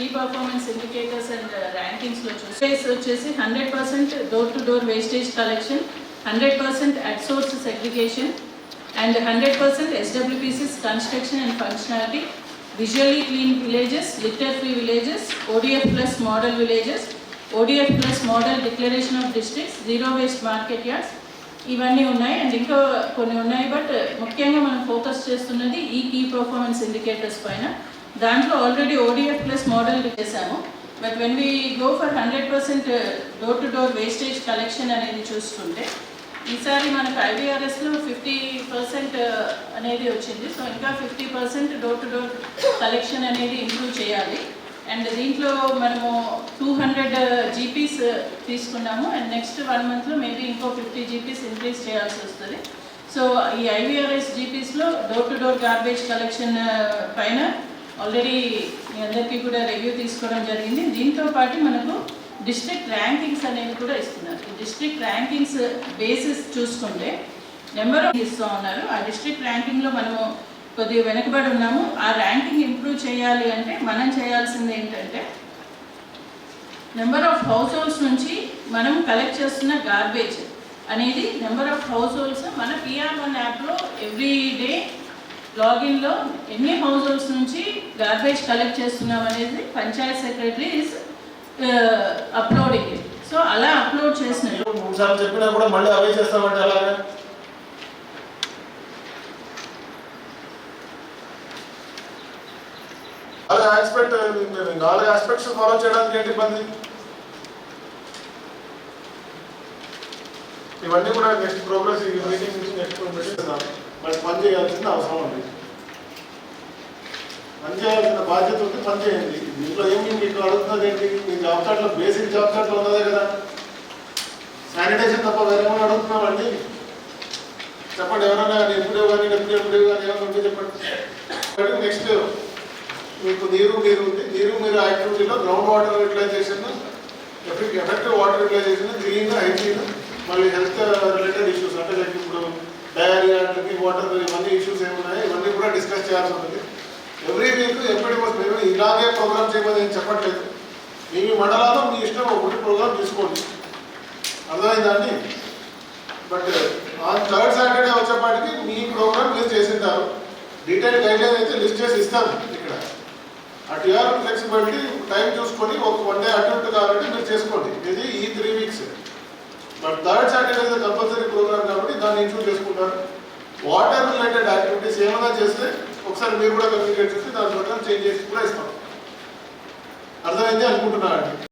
Key performance indicators and ర్యాంకింగ్స్లో చూస్తే వచ్చేసి hundred percent door to door wastage collection hundred percent at source segregation and hundred percent SWPCs construction and functionality visually clean villages litter free villages ODF plus model villages ODF plus model declaration of districts zero waste market yards ఇవన్నీ ఉన్నాయి. And ఇంకా కొన్ని ఉన్నాయి but ముఖ్యంగా మనం focus చేస్తున్నది ఈ key performance indicators పైన. దాంట్లో ఆల్రెడీ ఓడిఎఫ్ ప్లస్ మోడల్ చేశాము. But when we go for hundred percent door to door wastage collection అనేది చూసుకుంటే ఈసారి మనకు ఐబీఆర్ఎస్లో ఫిఫ్టీ పర్సెంట్ అనేది వచ్చింది. సో ఇంకా fifty percent door to door collection అనేది ఇంప్రూవ్ చేయాలి. అండ్ దీంట్లో మనము టూ హండ్రెడ్ జీపీస్ తీసుకున్నాము. అండ్ నెక్స్ట్ వన్ మంత్లో మేబీ ఇంకో ఫిఫ్టీ జీపీస్ ఇంక్రీజ్ చేయాల్సి వస్తుంది. సో ఈ IVRS జీపీస్లో door to door garbage collection పైన ఆల్రెడీ మీ అందరికీ కూడా రివ్యూ తీసుకోవడం జరిగింది. దీంతో పాటు మనకు డిస్ట్రిక్ట్ ర్యాంకింగ్స్ అనేవి కూడా ఇస్తున్నారు. ఈ డిస్ట్రిక్ట్ ర్యాంకింగ్స్ బేసిస్ చూసుకుంటే నెంబర్ ఇస్తూ ఉన్నారు. ఆ డిస్ట్రిక్ట్ ర్యాంకింగ్లో మనము కొద్దిగా వెనకబడి ఉన్నాము. ఆ ర్యాంకింగ్ ఇంప్రూవ్ చేయాలి అంటే మనం చేయాల్సింది ఏంటంటే నెంబర్ ఆఫ్ హౌస్ హోల్డ్స్ నుంచి మనం కలెక్ట్ చేస్తున్న గార్బేజ్ అనేది నెంబర్ ఆఫ్ హౌస్ హోల్డ్స్ మన పిఆర్ వన్ యాప్లో ఎవ్రీ డే లాగిన్లో ఎన్ని హౌస్ హోల్డ్స్ నుంచి గార్బేజ్ కలెక్ట్ చేస్తున్నాం అనేది panchayat secretary is uploading uh, so అలా అప్లోడ్ చేసినట్టు మూడు చెప్పినా కూడా మళ్ళీ అవే చేస్తామంటే అలాగా అలా ఆస్పెక్ట్ నాలుగు ఆస్పెక్ట్స్ ఫాలో చేయడానికి ఏంటి ఇబ్బంది? ఇవన్నీ కూడా నెక్స్ట్ ప్రోగ్రెస్ ఈ మీటింగ్ నెక్స్ట్ పెట్టిస్తాం మరి పని చేయాల్సిన అవసరం ఉంది పని చేయాల్సిన బాధ్యత ఉంది పని చేయండి. దీంట్లో ఏమి మీకు అడుగుతుంది ఏంటి? మీ జాబ్ కార్డులో బేసిక్ జాబ్ కార్డులో ఉన్నదే కదా. శానిటేషన్ తప్ప వేరే ఏమైనా అడుగుతున్నామండి? చెప్పండి ఎవరైనా ఎప్పుడే కానీ ఎప్పుడు ఎప్పుడే కానీ ఏమైనా ఉంటే చెప్పండి. నెక్స్ట్ మీకు నీరు మీరు ఉంది. నీరు మీరు యాక్టివిటీలో ground water utilization effective water utilization clean hygiene మళ్ళీ హెల్త్ రిలేటెడ్ ఇష్యూస్ అంటే డయారియా వాటర్ ఇవన్నీ ఇష్యూస్ ఏమున్నాయి? ఇవన్నీ కూడా డిస్కస్ చేయాల్సి ఉంటుంది. ఎవ్రీ వీక్ ఎప్పటి మేము ఇలాగే ప్రోగ్రామ్ చేయమని నేను చెప్పట్లేదు. మీ మండలాల్లో మీ ఇష్టం ఒకటి ప్రోగ్రామ్ తీసుకోండి. అర్థమైందండి బట్ ఆ థర్డ్ సాటర్డే వచ్చేపాటికి మీ ప్రోగ్రామ్ మీరు చేసింటారు. డీటెయిల్ గైడ్లైన్ అయితే లిస్ట్ చేసి ఇస్తాను ఇక్కడ. అటు యువర్ ఫ్లెక్సిబిలిటీ టైం చూసుకొని ఒక వన్ డే అటు ఇటు కాబట్టి మీరు చేసుకోండి. ఇది ఈ three weeks but third Saturday is compulsory programme కాబట్టి దాన్ని ఇంక్లూడ్ చేసుకుంటారు? వాటర్ రిలేటెడ్ యాక్టివిటీస్ ఏమైనా చేస్తే ఒకసారి మీరు కూడా కమ్యూనికేట్ చేసి దాని ప్రకారం చేంజ్ చేసి కూడా ఇస్తాం. అర్థమైంది అనుకుంటున్నాను అండి?